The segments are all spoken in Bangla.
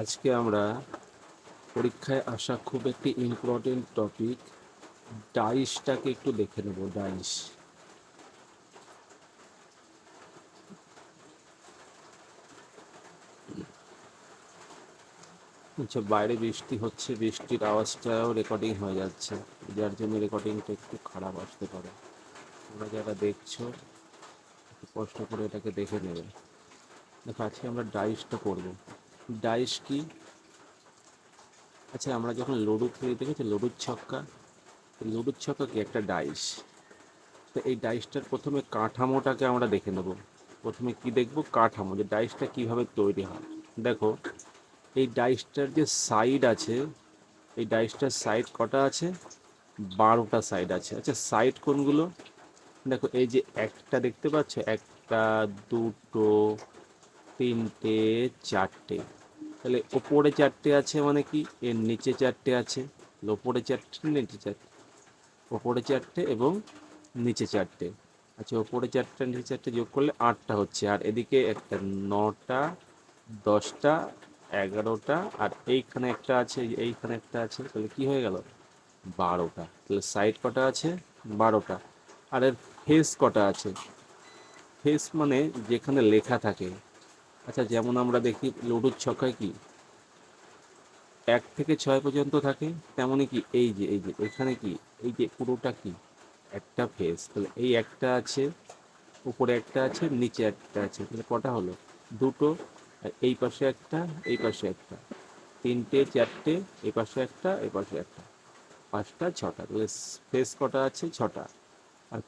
আজকে আমরা পরীক্ষায় আসা খুব একটি ইম্পর্টেন্ট টপিক ডাইসটাকে একটু দেখে নেব, ডাইস। আচ্ছা বাইরে বৃষ্টি হচ্ছে, বৃষ্টির আওয়াজটাও রেকর্ডিং হয়ে যাচ্ছে, যার জন্য রেকর্ডিংটা একটু খারাপ আসতে পারে। তোমরা যারা দেখছ কষ্ট করে এটাকে দেখে নেবে। দেখো, আজকে আমরা ডাইসটা করব ডাইস কি? আচ্ছা আমরা যখন লুডো খেলি দেখেছি, লুডুর ছক্কা লুডুর ছক্কা কি একটা ডাইস তো এই ডাইসটার প্রথমে কাঠামোটাকে আমরা দেখে নেব। প্রথমে কি দেখব? কাঠামো, যে ডাইসটা কীভাবে তৈরি হয়। দেখো, এই ডাইসটার যে সাইড আছে, এই ডাইসটার সাইড কটা আছে? বারোটা সাইড আছে। আচ্ছা সাইড কোনগুলো? দেখো, এই যে একটা দেখতে পাচ্ছ, একটা, দুটো, তিনটে, চারটে। তাহলে ওপরে চারটে আছে মানে কি? এর নিচে চারটে আছে, ওপরে চারটে, নিচে চারটে। ওপরে চারটে এবং নিচে চারটে। আচ্ছা ওপরে চারটে, নিচে চারটে যোগ করলে আটটা হচ্ছে। আর এদিকে একটা নটা, দশটা, এগারোটা, আর এইখানে একটা আছে, এইখানে একটা আছে, তাহলে কি হয়ে গেল? বারোটা। তাহলে সাইড কটা আছে? বারোটা। আর এর ফেস কটা আছে? ফেস মানে যেখানে লেখা থাকে আচ্ছা যেমন আমরা দেখি লুডুর ছক্কায় কি? এক থেকে ছয় পর্যন্ত থাকে, তেমনই কি? এই যে এই যে, এখানে কি? এই যে, পুরোটা কি? একটা ফেস। তাহলে এই একটা আছে, উপরে একটা আছে, নিচে একটা আছে। তাহলে কটা হলো? দুটো এই পাশে একটা, এই পাশে একটা। তিনটে, চারটে, এই পাশে একটা, এই পাশে একটা। পাঁচটা, ছটা। তাহলে ফেস কটা আছে? ছটা। আর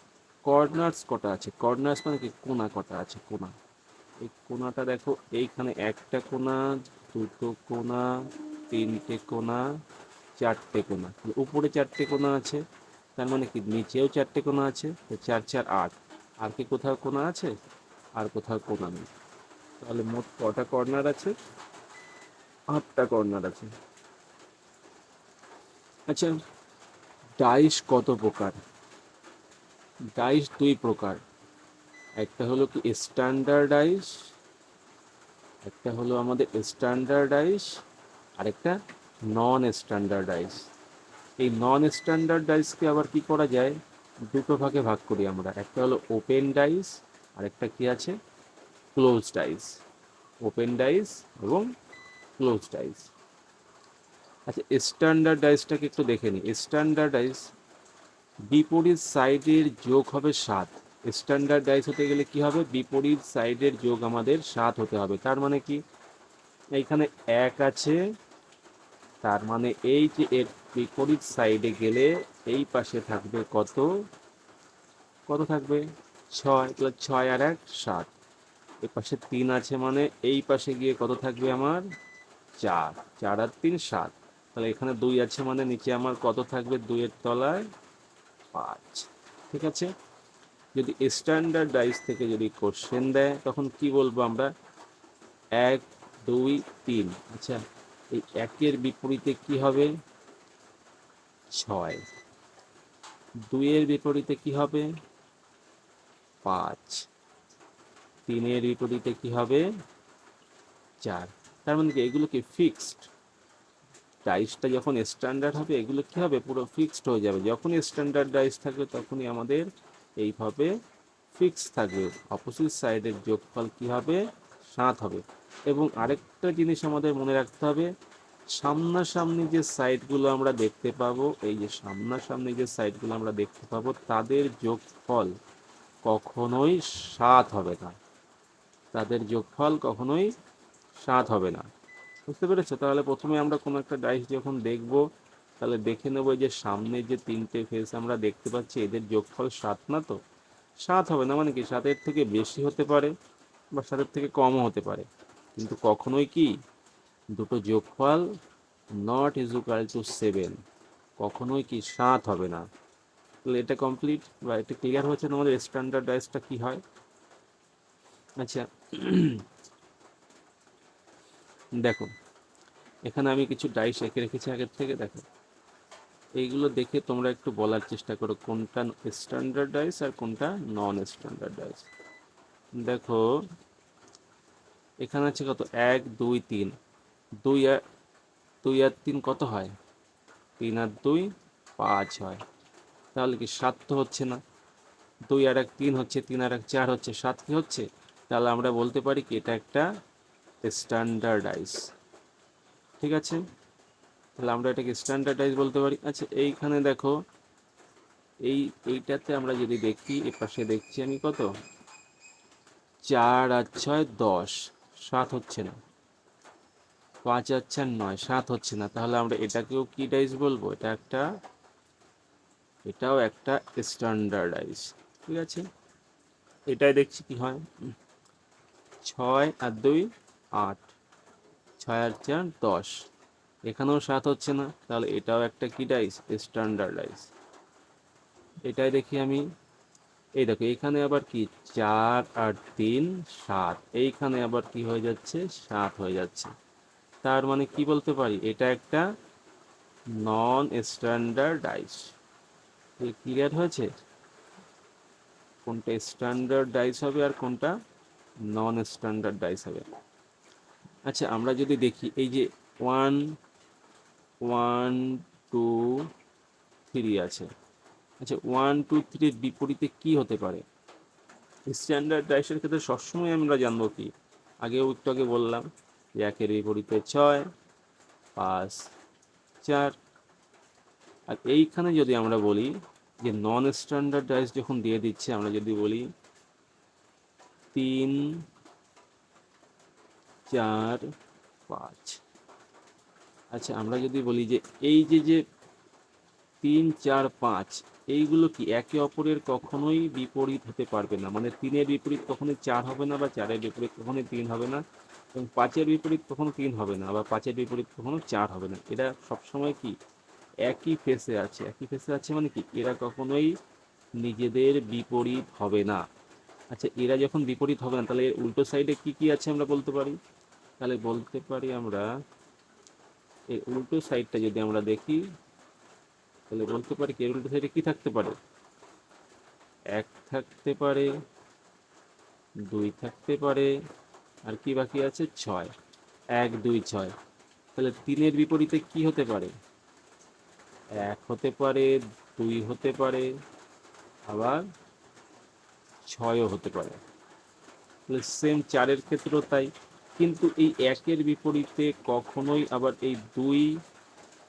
কর্নার্স কটা আছে? কর্নার্স মানে কি? কোনা কটা আছে? কোনা। এই কোনাটা দেখো, এইখানে একটা কোনা, দুটো কোনা, তিনটে কোনা, চারটে কোনা। উপরে চারটে কোনা আছে, তার মানে কি? নিচেও চারটে কোনা আছে, তো চার চার, আট। আর কি কোথাও কোনা আছে? আর কোথাও কোনা নেই। তাহলে মোট কটা কর্নার আছে? আটটা কর্নার আছে। আচ্ছা ডাইস কত প্রকার? ডাইস দুই প্রকার। একটা হলো কি স্ট্যান্ডার্ডাইজ একটা হলো আমাদের স্ট্যান্ডার্ডাইজ আর একটা নন স্ট্যান্ডার্ডাইজ এই নন স্ট্যান্ডার্ডাইজকে আবার কি করা যায়? দুটো ভাগে ভাগ করি আমরা। একটা হলো ওপেন ডাইস আর একটা কি আছে? ক্লোজ ডাইস ওপেন ডাইস এবং ক্লোজ ডাইস আচ্ছা স্ট্যান্ডার্ডাইজটাকে একটু দেখে নিই। স্ট্যান্ডার্ডাইজ বিপরীত সাইডের যোগ হবে সাত। স্ট্যান্ডার্ডাইজ হতে গেলে কি হবে? বিপরীত সাইডের যোগ আমাদের সাত হতে হবে। তার মানে কি? এইখানে এক আছে, তার মানে এই যে এর বিপরীত সাইডে গেলে এই পাশে থাকবে কত? কত থাকবে? ছয়, তাহলে ছয় আর এক, সাত। এ পাশে তিন আছে মানে এই পাশে গিয়ে কত থাকবে আমার? চার। চার আর তিন, সাত। তাহলে এখানে দুই আছে মানে নিচে আমার কত থাকবে? দুইয়ের তলায় পাঁচ। ঠিক আছে? যদি স্ট্যান্ডার্ডাইজ থেকে যদি কোশ্চেন দেয়, তখন কি বলব আমরা? এক, দুই, তিন। আচ্ছা এই একের বিপরীতে কি হবে? ছয়। দুইয়ের বিপরীতে কি হবে? পাঁচ। তিনের বিপরীতে কি হবে? চার। তার মানে কি এগুলো কি ফিক্সড ডাইসটা যখন স্ট্যান্ডার্ড হবে, এগুলো কি হবে? পুরো ফিক্সড হয়ে যাবে। যখনই স্ট্যান্ডার্ড ডাইস থাকবে, তখনই আমাদের এইভাবে ফিক্স থাকবে। অপোজিট সাইডের যোগফল কি হবে? সাত হবে। এবং আরেকটা জিনিস আমাদের মনে রাখতে হবে, সামনাসামনি যে সাইডগুলো আমরা দেখতে পাবো, এই যে সামনাসামনি যে সাইডগুলো আমরা দেখতে পাবো, তাদের যোগফল কখনোই সাত হবে না। তাদের যোগফল কখনোই সাত হবে না। বুঝতে পেরেছ? তাহলে প্রথমে আমরা কোনো একটা ডাইস যখন দেখব তাহলে দেখে নেব যে সামনে যে তিনটে ফেস আমরা দেখতে পাচ্ছি, এদের যোগফল সাত না তো? সাত হবে না মানে কি? সাতের থেকে বেশি হতে পারে বা সাতের থেকে কমও হতে পারে। কিন্তু কখনোই কি? দুটো যোগফল নট ইজুকাল টু সেভেন কখনোই কি সাত হবে না? তাহলে এটা কমপ্লিট বা এটা ক্লিয়ার হচ্ছে আমাদের স্ট্যান্ডার্ড ডাইসটা কি হয়? আচ্ছা দেখো এখানে আমি কিছু ডাইস এঁকে রেখেছি আগের থেকে দেখো এইগুলো দেখে তোমরা একটু বলার চেষ্টা করো, কোনটা স্ট্যান্ডার্ড ডাইস আর কোনটা নন স্ট্যান্ডার্ড ডাইস দেখো, এখানে আছে কত? এক, দুই, তিন। দুই আর দুই আর তিন কত হয়? তিন আর দুই পাঁচ হয়। তাহলে কি সাত তো হচ্ছে না? দুই আর এক তিন হচ্ছে, তিন আর এক চার হচ্ছে, সাত কি হচ্ছে? তাহলে আমরা বলতে পারি কি এটা একটা স্ট্যান্ডার্ডাইজ ঠিক আছে? তাহলে আমরা এটাকে স্ট্যান্ডার্ডাইজ বলতে পারি। আচ্ছা এইখানে দেখো, এই, এইটাতে আমরা যদি দেখি এ পাশে দেখছি আমি কত? চার আর ছয় দশ, সাত হচ্ছে না। পাঁচ আর চার নয়, সাত হচ্ছে না। তাহলে আমরা এটাকেও কি ডাইস বলব? এটা একটা, এটাও একটা স্ট্যান্ডার্ডাইজ ঠিক আছে? এটাই দেখছি কি হয়। ছয় আর দুই, আট। ছয় আর চার, দশ। এখানেও সাত হচ্ছে না, তাহলে এটাও একটা কি ডাইস স্ট্যান্ডার্ডাইজ এটাই দেখি আমি। এই দেখো, এখানে আবার কি? চার আর তিন, সাত। এইখানে আবার কি হয়ে যাচ্ছে? সাত হয়ে যাচ্ছে। তার মানে কি বলতে পারি? এটা একটা নন স্ট্যান্ডার্ড স্ট্যান্ডার্ডাইজ ক্লিয়ার হয়েছে? কোনটা স্ট্যান্ডার্ড ডাইস হবে আর কোনটা নন স্ট্যান্ডার্ড ডাইস হবে? আচ্ছা আমরা যদি দেখি, এই যে ওয়ান ওয়ান টু থ্রি আছে। আচ্ছা ওয়ান টু থ্রির বিপরীতে কি হতে পারে? স্ট্যান্ডার্ড ডাইসের ক্ষেত্রে সবসময় আমরা জানব কি? আগেও একটু আগে বললাম যে একের বিপরীতে ছয়, পাঁচ, চার। আর এইখানে যদি আমরা বলি যে নন স্ট্যান্ডার্ড ডাইস যখন দিয়ে দিচ্ছে, আমরা যদি বলি তিন, চার, পাঁচ। আচ্ছা আমরা যদি বলি যে এই যে যে তিন, চার, পাঁচ, এইগুলো কি একে অপরের কখনোই বিপরীত হতে পারবে না? মানে তিনের বিপরীত কখনোই চার হবে না বা চারের বিপরীত কখনোই তিন হবে না এবং পাঁচের বিপরীত কখনো তিন হবে না বা পাঁচের বিপরীত কখনো চার হবে না। এরা সবসময় কি একই ফেসে আছে? একই ফেসে আছে মানে কি এরা কখনোই নিজেদের বিপরীত হবে না। আচ্ছা এরা যখন বিপরীত হবে না, তাহলে উল্টো সাইডে কি কি আছে আমরা বলতে পারি? তাহলে বলতে পারি আমরা এর উল্টো সাইডটা যদি আমরা দেখি, তাহলে বলতে পারি কি উল্টো সাইডে কি থাকতে পারে? এক থাকতে পারে, দুই থাকতে পারে, আর কি বাকি আছে? ছয়। এক, দুই, ছয়। তাহলে তিনের বিপরীতে কি হতে পারে? এক হতে পারে, দুই হতে পারে, আবার ছয়ও হতে পারে। তাহলে সেম চারের ক্ষেত্রেও তাই। কিন্তু এই একের বিপরীতে কখনোই আবার এই দুই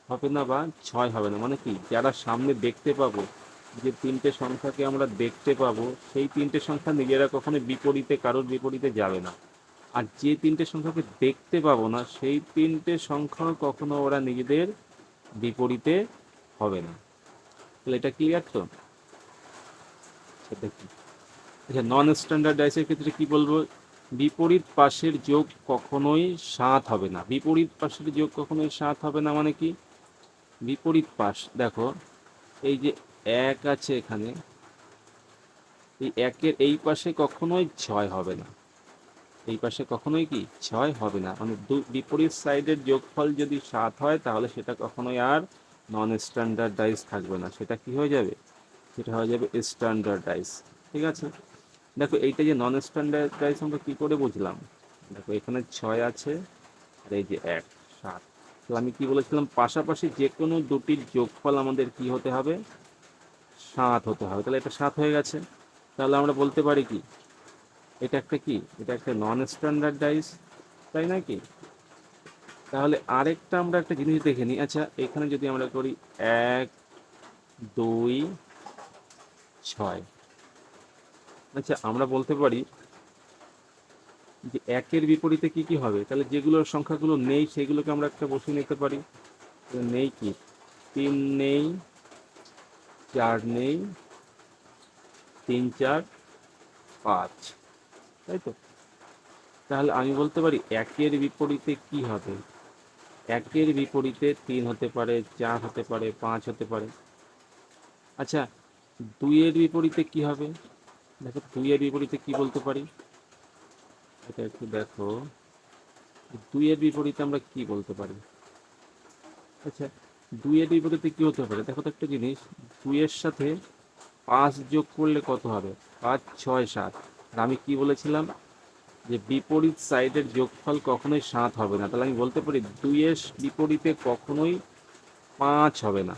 হবে না বা ছয় হবে না। মানে কি? যারা সামনে দেখতে পাবো, যে তিনটে সংখ্যাকে আমরা দেখতে পাবো, সেই তিনটে সংখ্যা নিজেরা কখনো বিপরীতে, কারোর বিপরীতে যাবে না। আর যে তিনটে সংখ্যাকে দেখতে পাবো না, সেই তিনটে সংখ্যাও কখনো ওরা নিজেদের বিপরীতে হবে না। তাহলে এটা ক্লিয়ার তো? সেটা কি আচ্ছা নন স্ট্যান্ডার্ড ডাইসের ক্ষেত্রে কি বলব? বিপরীত পাশের যোগ কখনোই সাত হবে না। বিপরীত পাশের যোগ কখনোই সাত হবে না মানে কি? বিপরীত পাশ, দেখো, এই যে এক আছে এখানে, এই একের এই পাশে কখনোই ছয় হবে না। এই পাশে কখনোই কি? ছয় হবে না। মানে দু, বিপরীত সাইডের যোগফল যদি সাত হয়, তাহলে সেটা কখনোই আর নন স্ট্যান্ডার্ডাইজ থাকবে না। সেটা কি হয়ে যাবে? সেটা হয়ে যাবে স্ট্যান্ডার্ডাইজ ঠিক আছে? দেখো, এইটা যে নন স্ট্যান্ডার্ড স্ট্যান্ডার্ডাইজ আমরা কী করে বুঝলাম? দেখো, এখানে ছয় আছে, আর এই যে এক, সাত। তো আমি কি বলেছিলাম? পাশাপাশি যে কোনো দুটির যোগফল আমাদের কি হতে হবে? সাত হতে হবে। তাহলে এটা সাত হয়ে গেছে। তাহলে আমরা বলতে পারি কি? এটা একটা কি? এটা একটা নন স্ট্যান্ডার্ড স্ট্যান্ডার্ডাইজ তাই না কি? তাহলে আরেকটা আমরা একটা জিনিস দেখে নিই। আচ্ছা এখানে যদি আমরা করি এক, দুই, ছয়। আচ্ছা আমরা বলতে পারি যে একের বিপরীতে কি কি হবে? তাহলে যেগুলোর সংখ্যাগুলো নেই, সেগুলোকে আমরা একটা বসিয়ে নিতে পারি। নেই কি? তিন নেই, চার নেই, তিন, চার, পাঁচ। তাই তো? তাহলে আমি বলতে পারি একের বিপরীতে কি হবে? একের বিপরীতে তিন হতে পারে, চার হতে পারে, পাঁচ হতে পারে। আচ্ছা দুইয়ের বিপরীতে কি হবে? দেখো দুইয়ের বিপরীতে কি বলতে পারি? এটা একটু দেখো। দুইয়ের বিপরীতে আমরা কি বলতে পারি? আচ্ছা দুইয়ের বিপরীতে কি হতে পারে? দেখো তো একটা জিনিস দুইয়ের সাথে পাঁচ যোগ করলে কত হবে? পাঁচ, ছয়, সাত। আর আমি কি বলেছিলাম? যে বিপরীত সাইডের যোগফল কখনোই সাত হবে না। তাহলে আমি বলতে পারি দুইয়ের বিপরীতে কখনোই পাঁচ হবে না।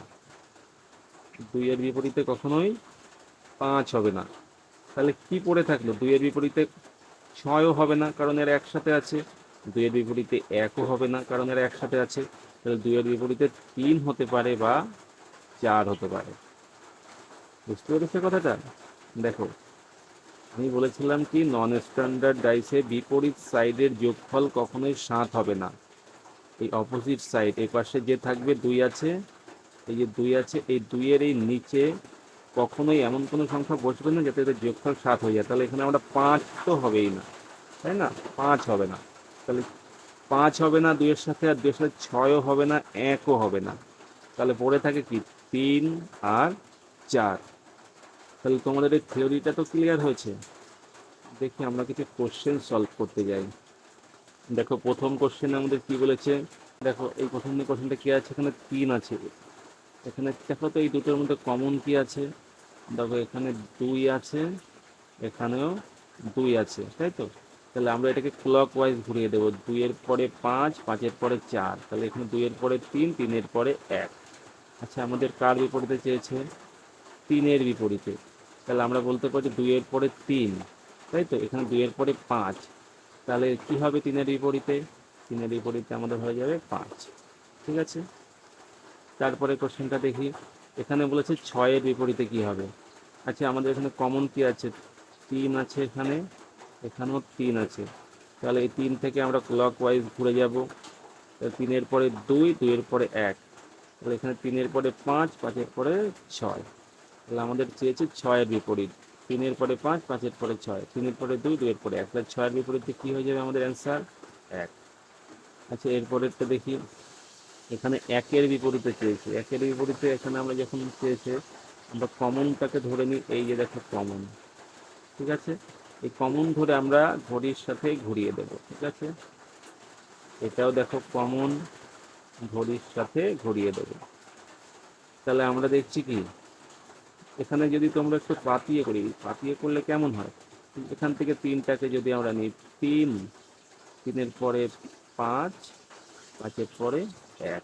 দুইয়ের বিপরীতে কখনোই পাঁচ হবে না। তাহলে কি পড়ে থাকল? দুইয়ের বিপরীতে ছয়ও হবে না, কারণ এরা একসাথে আছে। দুইয়ের বিপরীতে একও হবে না, কারণ এরা একসাথে আছে। তাহলে দুইয়ের বিপরীতে তিন হতে পারে বা চার হতে পারে। বুঝতে পেরেছে কথাটা? দেখো, আমি বলেছিলাম কি নন স্ট্যান্ডার্ড ডাইসে বিপরীত সাইডের যোগফল কখনোই সাত হবে না। এই অপোজিট সাইড এই পাশে যে থাকবে দুই আছে, এই যে দুই আছে, এই দুইয়ের এই নিচে কখনোই এমন কোনো সংখ্যা বসবে না যাতে এদের যোগফল সাত হয়ে যায়। তাহলে এখানে আমরা পাঁচ তো হবেই না, তাই না? পাঁচ হবে না। তাহলে পাঁচ হবে না দুইয়ের সাথে আর দুইয়ের সাথে ছয়ও হবে না, একও হবে না। তাহলে পড়ে থাকে কি? তিন আর চার। তাহলে তোমাদের এই থিওরিটা তো ক্লিয়ার হয়েছে। দেখি আমরা কিছু কোশ্চেন সলভ করতে যাই। দেখো, প্রথম কোশ্চেনে আমাদের কি বলেছে? দেখো, এই প্রথম কোশ্চেনটা কি আছে? এখানে তিন আছে। এখানে দেখো তো এই দুটোর মধ্যে কমন কি আছে? দেখো, এখানে দুই আছে, এখানেও দুই আছে, তাই তো? তাহলে আমরা এটাকে ক্লক ওয়াইজ ঘুরিয়ে দেবো। দুইয়ের পরে পাঁচ, পাঁচের পরে চার, তাহলে এখানে দুইয়ের পরে তিন, তিনের পরে এক। আচ্ছা আমাদের কার বিপরীতে চেয়েছে? তিনের বিপরীতে। তাহলে আমরা বলতে পারি দুইয়ের পরে তিন, তাই তো? এখানে দুইয়ের পরে পাঁচ। তাহলে কি হবে তিনের বিপরীতে? তিনের বিপরীতে আমাদের হয়ে যাবে পাঁচ। ঠিক আছে? তারপরে কোশ্চেনটা দেখি। এখানে বলেছে ছয়ের বিপরীতে কি হবে? আচ্ছা আমাদের এখানে কমন কি আছে? তিন আছে এখানে, এখানেও তিন আছে। তাহলে এই তিন থেকে আমরা ক্লক ওয়াইজ ঘুরে যাব। তিনের পরে দুই, দুইয়ের পরে এক। তাহলে এখানে তিনের পরে পাঁচ, পাঁচের পরে ছয়। তাহলে আমাদের চেয়েছে ছয়ের বিপরীত। তিনের পরে পাঁচ, পাঁচের পরে ছয়। তিনের পরে দুই, দুইয়ের পরে এক। তাহলে ছয়ের বিপরীতে কী হয়ে যাবে আমাদের অ্যান্সার এক। আচ্ছা এরপরেরটা দেখি। এখানে একের বিপরীতে চেয়েছে। একের বিপরীতে এখানে আমরা যখন চেয়েছে, আমরা কমনটাকে ধরে নিই, এই যে দেখো কমন ঠিক আছে? এই কমন ধরে আমরা ঘড়ির সাথে ঘুরিয়ে দেব, ঠিক আছে? এটাও দেখো কমন ঘড়ির সাথে ঘুরিয়ে দেব। তাহলে আমরা দেখছি কি? এখানে যদি তোমরা একটু পাতিয়ে করি, পাতিয়ে করলে কেমন হয়? এখান থেকে তিনটাকে যদি আমরা নিই, তিন, তিনের পরে পাঁচ, পাঁচের পরে এক।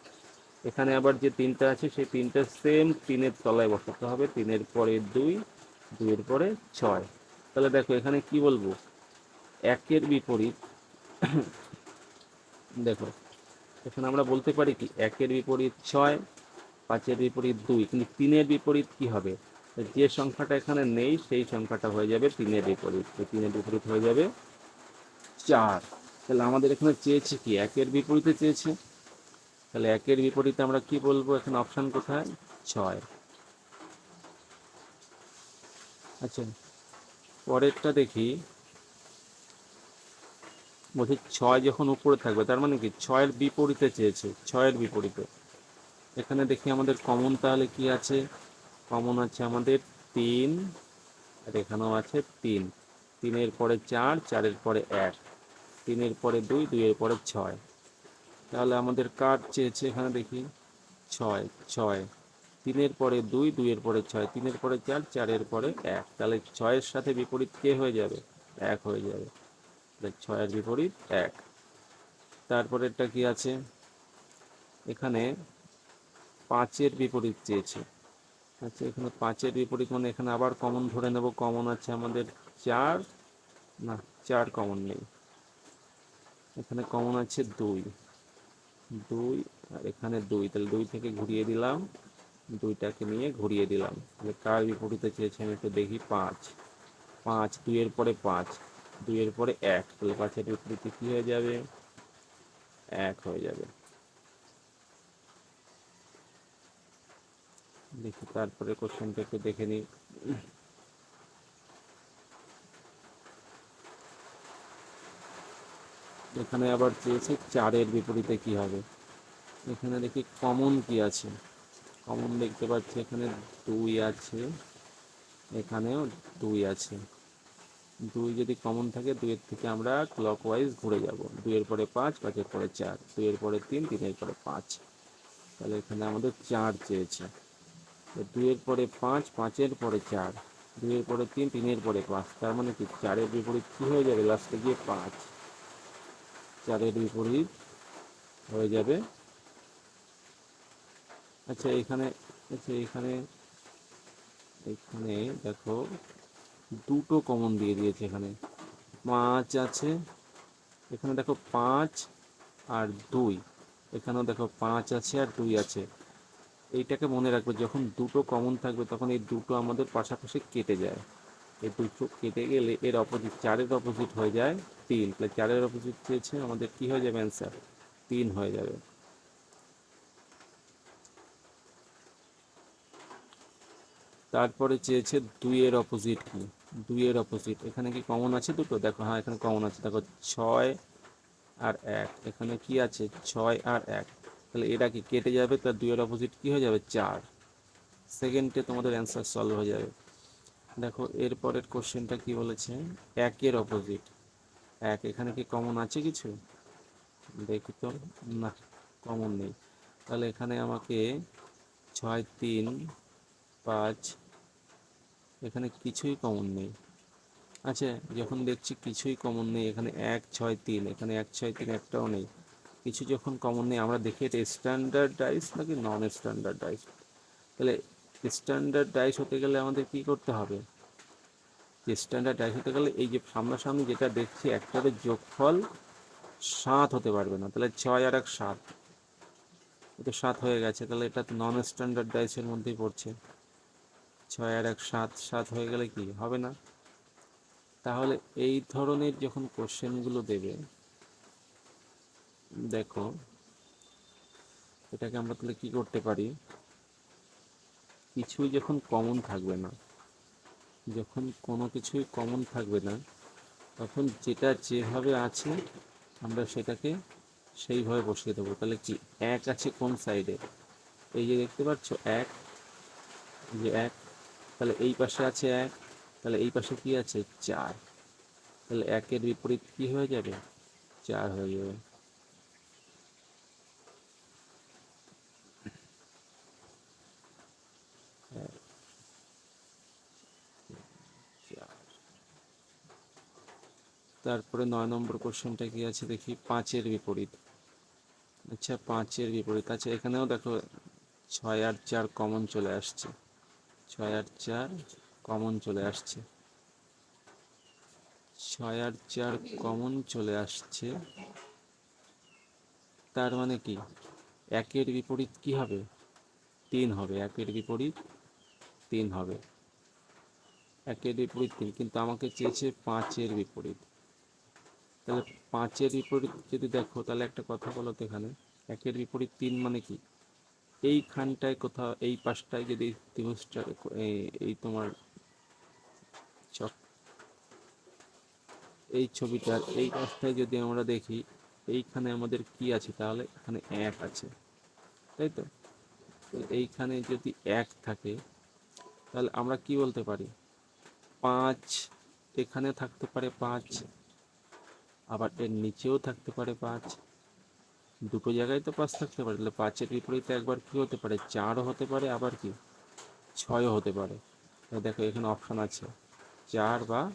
এখানে আবার যে তিনটা আছে, সেই তিনটা সেম তিনের তলায় বসাতে হবে। তিনের পরে দুই, দুইয়ের পরে ছয়। তাহলে দেখো, এখানে কি বলব? একের বিপরীত। দেখো, এখানে আমরা বলতে পারি কি, একের বিপরীত ছয়, পাঁচের বিপরীত দুই। কিন্তু তিনের বিপরীত কি হবে? যে সংখ্যাটা এখানে নেই, সেই সংখ্যাটা হয়ে যাবে তিনের বিপরীত। তিনের বিপরীত হয়ে যাবে চার। তাহলে আমাদের এখানে চেয়েছে কি, একের বিপরীতে চেয়েছে? তাহলে একের বিপরীতে আমরা কি বলব? এখানে অপশান কোথায়? ছয়। আচ্ছা পরেরটা দেখি। বলছি ছয় যখন উপরে থাকবে, তার মানে কি? ছয়ের বিপরীতে চেয়েছে, ছয়ের বিপরীতে। এখানে দেখি আমাদের কমন তাহলে কি আছে? কমন আছে আমাদের তিন, আর এখানেও আছে তিন। তিনের পরে চার, চারের পরে এক। তিনের পরে দুই, দুইয়ের পরে ছয়। তাহলে আমাদের কার চেয়েছে এখানে দেখি? ছয় ছয়। তিনের পরে দুই, দুইয়ের পরে ছয়। তিনের পরে চার, চারের পরে এক। তাহলে ছয়ের সাথে বিপরীত কে হয়ে যাবে? এক হয়ে যাবে। ছয়ের বিপরীত এক। তারপরেরটা কি আছে? এখানে পাঁচের বিপরীত চেয়েছে। আচ্ছা এখানে পাঁচের বিপরীত মানে এখানে আবার কমন ধরে নেব। কমন আছে আমাদের চার। না, চার কমন নেই। এখানে কমন আছে দুই। দুই, আর এখানে দুই। তাহলে দুই থেকে ঘুরিয়ে দিলাম। দুইটাকে নিয়ে ঘুরিয়ে দিলাম। তাহলে কার বিপরীতে চেয়েছি আমি একটু দেখি? পাঁচ। পাঁচ, দুইয়ের পরে পাঁচ। দুইয়ের পরে এক। তাহলে পাঁচের বিপরীতে কী হয়ে যাবে? এক হয়ে যাবে। দেখি, তারপরে কোশ্চেনটা একটু দেখে নিই। এখানে আবার চেয়েছে চারের বিপরীতে কি হবে? এখানে দেখি কমন কি আছে? কমন দেখতে পাচ্ছি এখানে দুই আছে। এখানেও দুই আছে। দুই যদি কমন থাকে, দুইয়ের থেকে আমরা ক্লক ওয়াইজ ঘুরে যাব। দুইয়ের পরে পাঁচ, পাঁচের পরে চার। দুইয়ের পরে তিন, তিনের পরে পাঁচ। তাহলে এখানে আমাদের চার চেয়েছে। দুইয়ের পরে পাঁচ, পাঁচের পরে চার। দুইয়ের পরে তিন, তিনের পরে পাঁচ। তার মানে কি? চারের বিপরীত কী হয়ে যাবে? লাস্টে গিয়ে পাঁচ। চারের বিপরীত হয়ে যাবে। আচ্ছা এখানে আচ্ছা এখানে এখানে দেখো, দুটো কমন দিয়ে দিয়েছে এখানে। পাঁচ আছে, এখানে দেখো পাঁচ আর দুই। এখানেও দেখো পাঁচ আছে আর দুই আছে। এইটাকে মনে রাখবে, যখন দুটো কমন থাকবে, তখন এই দুটো আমাদের পাশাপাশি কেটে যায়। এই দুটো কেটে গেলে এর অপোজিট চারের অপোজিট হয়ে যায়। তিন। তাহলে চারের অপোজিট চেয়েছে আমাদের কি হয়ে যাবে অ্যান্সার তিন হয়ে যাবে। তারপরে চেয়েছে দুইয়ের অপোজিট কি দুইয়ের অপোজিট এখানে কি কমন আছে দুটো? দেখো হ্যাঁ এখানে কমন আছে। দেখো, ছয় আর এক। এখানে কি আছে? ছয় আর এক। তাহলে এটা কি কেটে যাবে? তার দুইয়ের অপোজিট কি হয়ে যাবে? চার। সেকেন্ডে তোমাদের অ্যান্সার সলভ হয়ে যাবে। দেখো, এরপরের কোশ্চেনটা কি বলেছে? একের অপোজিট এক, এখানে কি কমন আছে কিছু? দেখি তো, না কমন নেই। তাহলে এখানে আমাকে ছয়, তিন, পাঁচ, এখানে কিছুই কমন নেই। আচ্ছা যখন দেখছি কিছুই কমন নেই, এখানে এক, ছয়, তিন, এখানে এক, ছয়, তিন একটাও নেই। কিছু যখন কমন নেই, আমরা দেখি এটা স্ট্যান্ডার্ডাইজ নাকি নন স্ট্যান্ডার্ড স্ট্যান্ডার্ডাইজ তাহলে স্ট্যান্ডার্ড স্ট্যান্ডার্ডাইজ হতে গেলে আমাদের কি করতে হবে? যে স্ট্যান্ডার্ডাইজ হতে গেলে এই যে সামনাসামনি যেটা দেখছি একটার যোগফল সাত হতে পারবে না, তাহলে ছয় আর এক সাত। এটা সাত হয়ে গেছে, তাহলে এটা নন স্ট্যান্ডার্ডাইজের মধ্যেই পড়ছে। ছয় আর এক সাত সাত হয়ে গেলে কি? হবে না। তাহলে এই ধরনের যখন কোশ্চেনগুলো দেবে, দেখো, এটাকে আমরা তাহলে কি করতে পারি? কিছুই যখন কমন থাকবে না যখন কোনো কিছুই কমন থাকবে না, তখন যেটা যেভাবে আছে, আমরা সেটাকে সেইভাবে বসিয়ে দেবো। তাহলে কি এক আছে কোন সাইডে এই যে দেখতে পাচ্ছ, এক যে এক, তাহলে এই পাশে আছে এক, তাহলে এই পাশে কি আছে? চার। তাহলে একের বিপরীত কি হয়ে যাবে? চার হয়ে যাবে। তারপরে নয় নম্বর কোশ্চেনটা কি আছে দেখি? পাঁচের বিপরীত। আচ্ছা পাঁচের বিপরীত। আচ্ছা এখানেও দেখো ছয় আর চার কমন চলে আসছে। ছয় আর চার কমন চলে আসছে। ছয় আর চার কমন চলে আসছে। তার মানে কি? একের বিপরীত কি হবে? তিন হবে। একের বিপরীত তিন হবে। একের বিপরীত তিন। কিন্তু আমাকে চেয়েছে পাঁচের বিপরীত। তাহলে পাঁচের বিপরীত যদি দেখো, তাহলে একটা কথা বলো তো এখানে। একের বিপরীত তিন মানে কি? এইখানটায় কোথাও, এই পাশটায় যদি ত্রিভুজটা এই তোমার চক, এই ছবিটার এই পাশটায় যদি আমরা দেখি, এইখানে আমাদের কি আছে? তাহলে এখানে এক আছে, তাই তো এইখানে যদি এক থাকে, তাহলে আমরা কি বলতে পারি? পাঁচ, এখানে থাকতে পারে পাঁচ আবার এর নিচেও থাকতে পারে পাঁচ। দুটো জায়গায় তো পাঁচ থাকতে পারে। তাহলে পাঁচের বিপরীতে একবার কী হতে পারে? চারও হতে পারে, আবার কি? ছয়ও হতে পারে। দেখো এখানে অপশান আছে। চার বা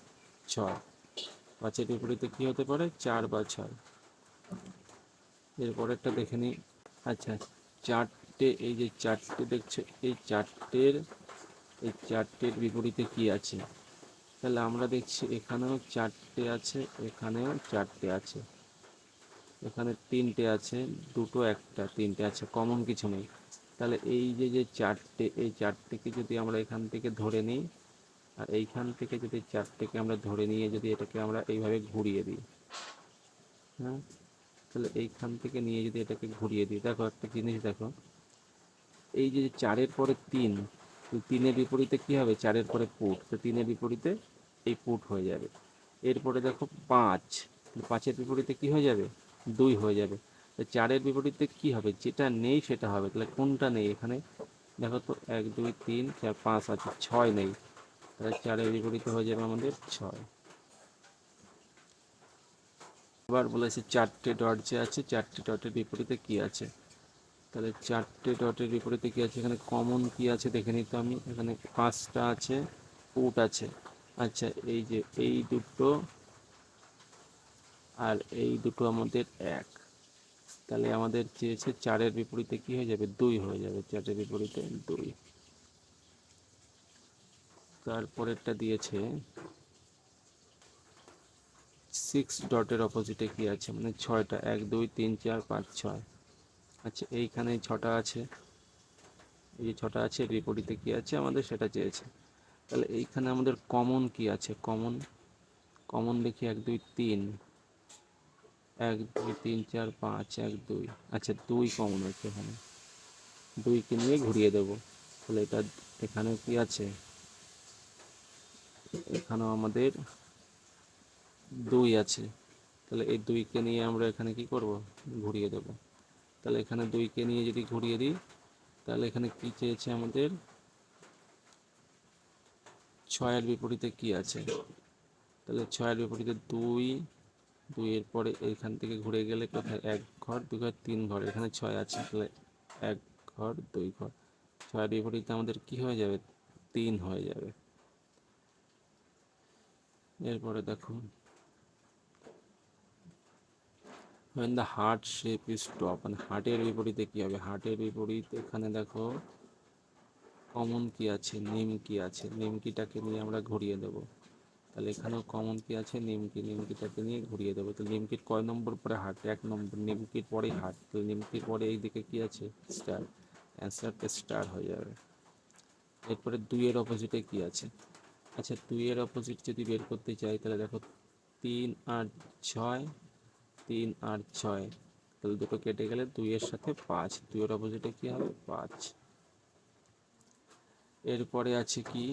ছয়। পাঁচের বিপরীতে কী হতে পারে? চার বা ছয়। এরপরেরটা দেখে নিই। আচ্ছা চারটে, এই যে চারটে দেখছ, এই চারটের এই চারটের বিপরীতে কি আছে? তাহলে আমরা দেখছি এখানেও চারটে আছে, এখানেও চারটে আছে। এখানে তিনটে আছে, দুটো একটা, তিনটে আছে কমন কিছু নেই। তাহলে এই যে যে চারটে, এই চারটেকে যদি আমরা এখান থেকে ধরে নিই, আর এইখান থেকে যদি চারটেকে আমরা ধরে নিয়ে যদি এটাকে আমরা এইভাবে ঘুরিয়ে দিই হ্যাঁ? তাহলে এইখান থেকে নিয়ে যদি এটাকে ঘুরিয়ে দিই, দেখো একটা জিনিস দেখো। এই যে চারের পরে তিন তিনের বিপরীতে কি হবে? চারের পরে পুট। তো তিনের বিপরীতে এই পুট হয়ে যাবে। এরপরে দেখো পাঁচ। পাঁচের বিপরীতে কি হয়ে যাবে? দুই হয়ে যাবে। চারের বিপরীতে কি হবে? যেটা নেই সেটা হবে। তাহলে কোনটা নেই এখানে? দেখো তো, এক, দুই, তিন, চার, পাঁচ আছে ছয় নেই। তাহলে চারের বিপরীতে হয়ে যাবে আমাদের ছয়। আবার বলেছে চারটে ডট যে আছে, চারটে ডটের বিপরীতে কি আছে? তাহলে চারটে ডটের বিপরীতে কী আছে? এখানে কমন কি আছে? দেখে নিতে আমি। এখানে পাঁচটা আছে উট আছে। আচ্ছা এই যে এই দুটো আর এই দুটো আমাদের এক। তাহলে আমাদের চেয়েছে চারের বিপরীতে কি হয়ে যাবে? দুই হয়ে যাবে। চারের বিপরীতে দুই। তারপরেরটা দিয়েছে সিক্স ডটের অপোজিটে কি আছে? মানে ছয়টা। এক, দুই, তিন, চার, পাঁচ, ছয়। আচ্ছা এইখানে ছটা আছে। এই যে ছটা আছে বিপরীতে কি আছে? আমাদের সেটা চেয়েছে। তাহলে এইখানে আমাদের কমন কি আছে? কমন কমন দেখি এক, দুই, তিন। এক, দুই, তিন, চার, পাঁচ, এক, দুই। আচ্ছা দুই কমন আছে এখানে। দুইকে নিয়ে ঘুরিয়ে দেবো। তাহলে এটা এখানে কি আছে? এখানেও আমাদের দুই আছে। তাহলে এই দুইকে নিয়ে আমরা এখানে কি করব? ঘুরিয়ে দেব। তাহলে এখানে দুইকে নিয়ে যদি ঘুরিয়ে দিই, তাহলে এখানে কি চেয়েছে আমাদের? ছয়ের বিপরীতে কি আছে? তাহলে ছয়ের বিপরীতে দুই, দুইয়ের পরে এখান থেকে ঘুরে গেলে কোথায়? এক ঘর দু ঘর, তিন ঘর, এখানে ছয় আছে, তাহলে এক ঘর, দুই ঘর। ছয়ের বিপরীতে আমাদের কি হয়ে যাবে? তিন হয়ে যাবে। এরপরে দেখো when the heart shape is top মানে হার্টের বিপরীতে কি হবে? হার্টের বিপরীতে এখানে দেখো কমন কি আছে? নিমকি আছে? নিমকিটাকে নিয়ে আমরা ঘুরিয়ে দেব। তাহলে এখানেও কমন কি আছে? নিমকি নিমকিটাকে নিয়ে ঘুরিয়ে দেবো। তো নিমকির কয় নম্বর পরে হার্ট এক নম্বর। নিমকির পরেই হার্ট তো নিমকির পরে এই দিকে কি আছে? স্টার অ্যান্সারটা স্টার হয়ে যাবে। এরপরে দুইয়ের অপোজিটে কি আছে? আচ্ছা দুইয়ের অপোজিট যদি বের করতে চাই, তাহলে দেখো, তিন আর ছয় তিন আর ছয়। তাহলে দুটো কেটে গেলে দুইয়ের সাথে পাঁচ। দুইয়ের অপোজিটে কি হবে? পাঁচ। এরপরে আছে কি?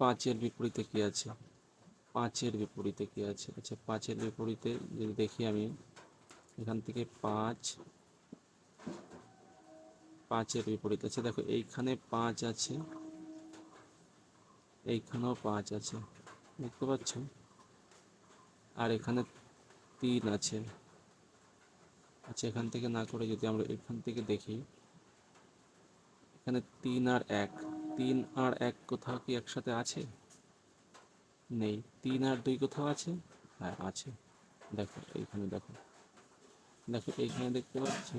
পাঁচের বিপরীতে কি আছে? পাঁচের বিপরীতে কি আছে? আচ্ছা পাঁচের বিপরীতে যদি দেখি আমি, এখান থেকে পাঁচ, পাঁচের বিপরীত আছে। দেখো, এইখানে পাঁচ আছে, এইখানেও পাঁচ আছে। দেখতে পাচ্ছ? আর এখানে তিন আছে। আচ্ছা এখান থেকে না করে যদি আমরা এখান থেকে দেখি, এখানে তিন আর এক। তিন আর এক কোথাও কি একসাথে আছে? নেই। তিন আর দুই কোথাও আছে? হ্যাঁ আছে। দেখো, এইখানে দেখো। দেখো, এইখানে দেখতে পাচ্ছ?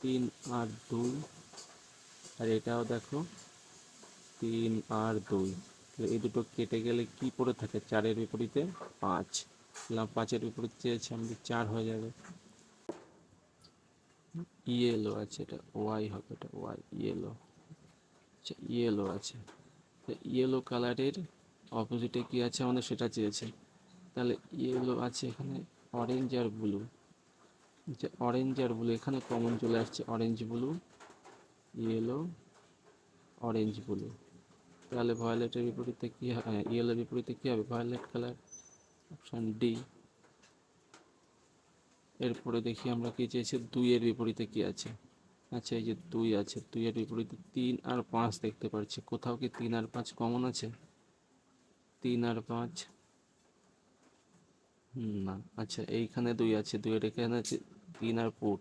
তিন আর দুই। আর এটাও দেখো, তিন আর দুই। এই দুটো কেটে গেলে কি পড়ে থাকে? চারের বিপরীতে? পাঁচ। তাহলে পাঁচের বিপরীত চেয়েছে আমাদের চার হয়ে যাবে। ইয়েলো আছে এটা, ওয়াই হবে এটা, ওয়াই, ইয়েলো। আচ্ছা ইয়েলো আছে। ইয়েলো কালারের অপোজিটে কি আছে আমাদের সেটা চেয়েছে। তাহলে ইয়েলো আছে এখানে, অরেঞ্জ আর ব্লু। যে অরেঞ্জ আর ব্লু, এখানে কমন চলে আসছে, orange blue, yellow, orange blue. তাহলে ভয়োলেটের বিপরীতে কী হবে ইয়েলোর বিপরীতে কী হবে? Violet colour option D. এরপরে দেখি আমরা কি চেয়েছি, দুইয়ের বিপরীতে কি আছে? আচ্ছা এই যে দুই আছে, দুইয়ের বিপরীতে তিন আর পাঁচ দেখতে পাচ্ছি। কোথাও কি তিন আর পাঁচ কমন আছে? তিন আর পাঁচ? না। আচ্ছা এইখানে দুই আছে, দুইয়ের এখানে আছে, তিন আর পুট।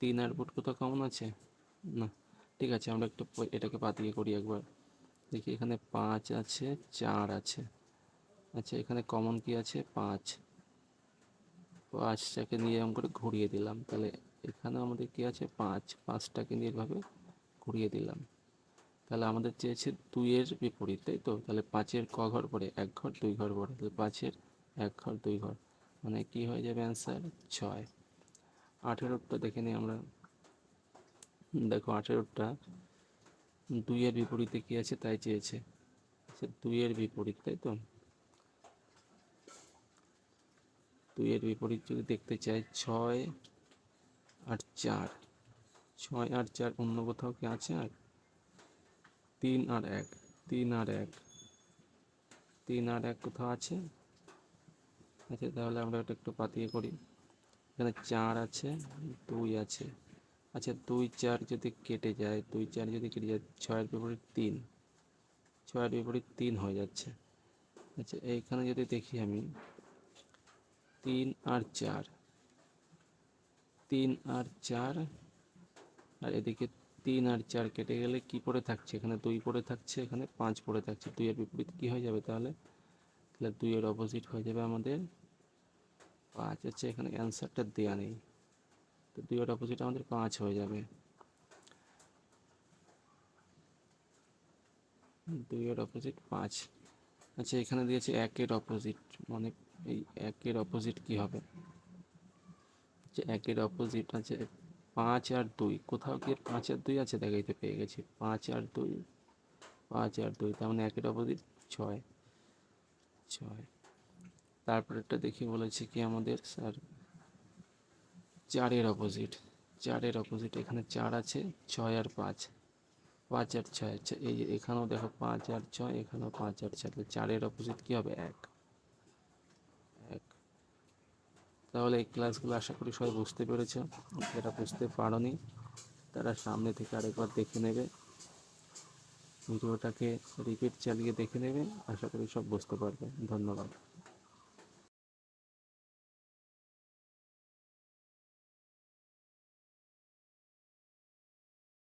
তিন আর পুট কোথাও কমন আছে? না। ঠিক আছে, আমরা একটু এটাকে পাতিয়ে করি একবার। দেখি এখানে পাঁচ আছে, চার আছে। আচ্ছা এখানে কমন কি আছে? পাঁচ। পাঁচটাকে নিয়ে এরকম করে ঘুরিয়ে দিলাম। তাহলে এখানেও আমাদের কি আছে? পাঁচ। পাঁচটাকে নিয়ে এভাবে ঘুরিয়ে দিলাম। তাহলে আমাদের চেয়েছে দুইয়ের বিপরীত, তাই তো? তাহলে পাঁচের ক ঘর পরে এক ঘর, দুই ঘর পরে তাহলে পাঁচের এক ঘর, দুই ঘর। মানে কি হয়ে যাবে অ্যান্সার ছয়। আঠেরোটা দেখে নিই আমরা। দেখো, আঠেরোটা। দুইয়ের বিপরীতে কি আছে? তাই চেয়েছে। আচ্ছা দুইয়ের বিপরীত, তাই তো? দুইয়ের বিপরীত যদি দেখতে চাই ছয় আর চার। ছয় আর চার অন্য কোথাও কি আছে? আর তিন আর এক, তিন আর এক, তিন আর এক কোথাও আছে? আচ্ছা তাহলে আমরা এটা একটু পাতিয়ে করি। এখানে চার আছে, দুই আছে। আচ্ছা দুই চার যদি কেটে যায়, দুই চার যদি কেটে যায়, ছয়ের বিপরীত তিন, ছয়ের বিপরীত তিন হয়ে যাচ্ছে। আচ্ছা এইখানে যদি দেখি আমি তিন আর চার। তিন আর চার। আর এদিকে তিন আর চার কেটে গেলে কি পড়ে থাকছে? এখানে দুই পড়ে থাকছে, এখানে পাঁচ পড়ে থাকছে। দুইয়ের বিপরীত কি হয়ে যাবে তাহলে? তাহলে দুইয়ের অপোজিট হয়ে যাবে আমাদের পাঁচ। হচ্ছে এখানে অ্যান্সারটা দেওয়া নেই। তো দুইয়ের অপোজিট আমাদের পাঁচ হয়ে যাবে। দুইয়ের অপোজিট পাঁচ। আচ্ছা এখানে দিয়েছে একের অপোজিট মানে এই একের অপোজিট কি হবে? যে একের অপোজিট আছে পাঁচ আর দুই। কোথাও কি পাঁচ আর দুই আছে দেখাইতে পেয়ে গেছি। পাঁচ আর দুই, পাঁচ আর দুই, তার মানে একের অপোজিট ছয়। ছয়। তারপরেরটা দেখি বলেছে কি আমাদের স্যার? চারের অপোজিট চারের অপোজিট এখানে চার আছে, ছয় আর পাঁচ। পাঁচ আর ছয় আচ্ছা এই এখানেও দেখো পাঁচ আর ছয়, এখানেও পাঁচ আর ছয় চারের অপোজিট কী হবে? এক। তাহলে এই ক্লাসগুলো আশা করি সবাই বুঝতে পেরেছে। যারা বুঝতে পারোনি, তারা সামনে থেকে আরেকবার দেখে নেবে। ভিডিওটাকে রিপিট চালিয়ে দেখে নেবে। আশা করি সব বুঝতে পারবে। ধন্যবাদ।